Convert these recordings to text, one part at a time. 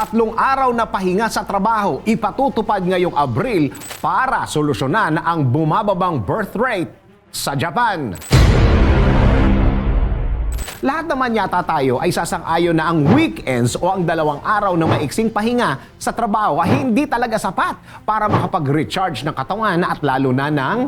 tatlong araw na pahinga sa trabaho ipatutupad ngayong Abril para solusyonan ang bumababang birth rate sa Japan. Lahat naman yata tayo ay sasang-ayon na ang weekends o ang dalawang araw na maiksing pahinga sa trabaho ay hindi talaga sapat para makapag-recharge ng katawan at lalo na ng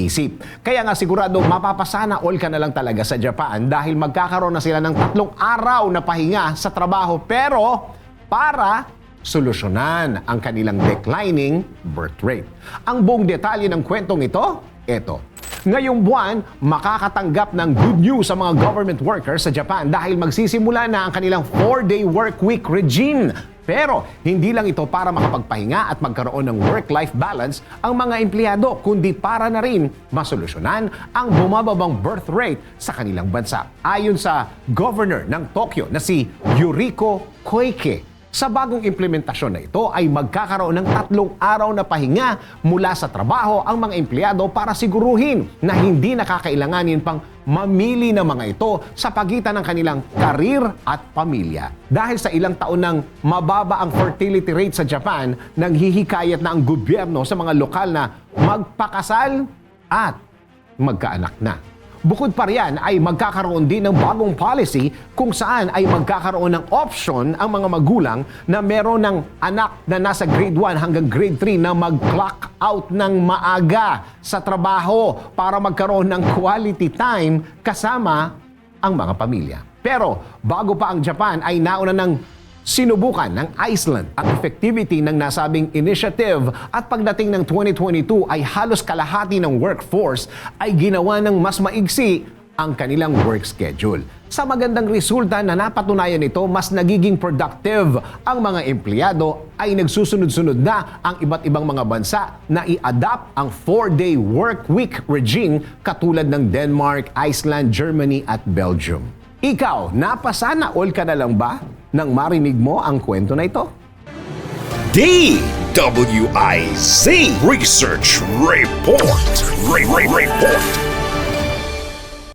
isip. Kaya nga sigurado mapapasana all ka na lang talaga sa Japan dahil magkakaroon na sila ng tatlong araw na pahinga sa trabaho pero para solusyonan ang kanilang declining birth rate. Ang buong detalye ng kwentong ito, eto. Ngayong buwan, makakatanggap ng good news sa mga government workers sa Japan dahil magsisimula na ang kanilang 4-day work week regime. Pero hindi lang ito para makapagpahinga at magkaroon ng work-life balance ang mga empleyado, kundi para na rin masolusyonan ang bumababang birth rate sa kanilang bansa. Ayon sa governor ng Tokyo na si Yuriko Koike, sa bagong implementasyon na ito ay magkakaroon ng tatlong araw na pahinga mula sa trabaho ang mga empleyado para siguruhin na hindi nakakailanganin pang mamili ng mga ito sa pagitan ng kanilang karir at pamilya. Dahil sa ilang taon ng mababa ang fertility rate sa Japan, nanghihikayat na ang gobyerno sa mga lokal na magpakasal at magkaanak na. Bukod pa riyan ay magkakaroon din ng bagong policy kung saan ay magkakaroon ng option ang mga magulang na meron ng anak na nasa grade 1 hanggang grade 3 na mag-clock out ng maaga sa trabaho para magkaroon ng quality time kasama ang mga pamilya. Pero bago pa ang Japan ay nauna ng Sinubukan ng Iceland ang effectivity ng nasabing initiative at pagdating ng 2022 ay halos kalahati ng workforce ay ginawa ng mas maigsi ang kanilang work schedule. Sa magandang resulta na napatunayan nito, mas nagiging productive ang mga empleyado ay nagsusunod-sunod na ang iba't ibang mga bansa na i-adapt ang 4-day work week regime katulad ng Denmark, Iceland, Germany at Belgium. Ikaw, napasana all ka na lang ba nang marinig mo ang kwento na ito? DWIZ Research Report. Re- Re- Report.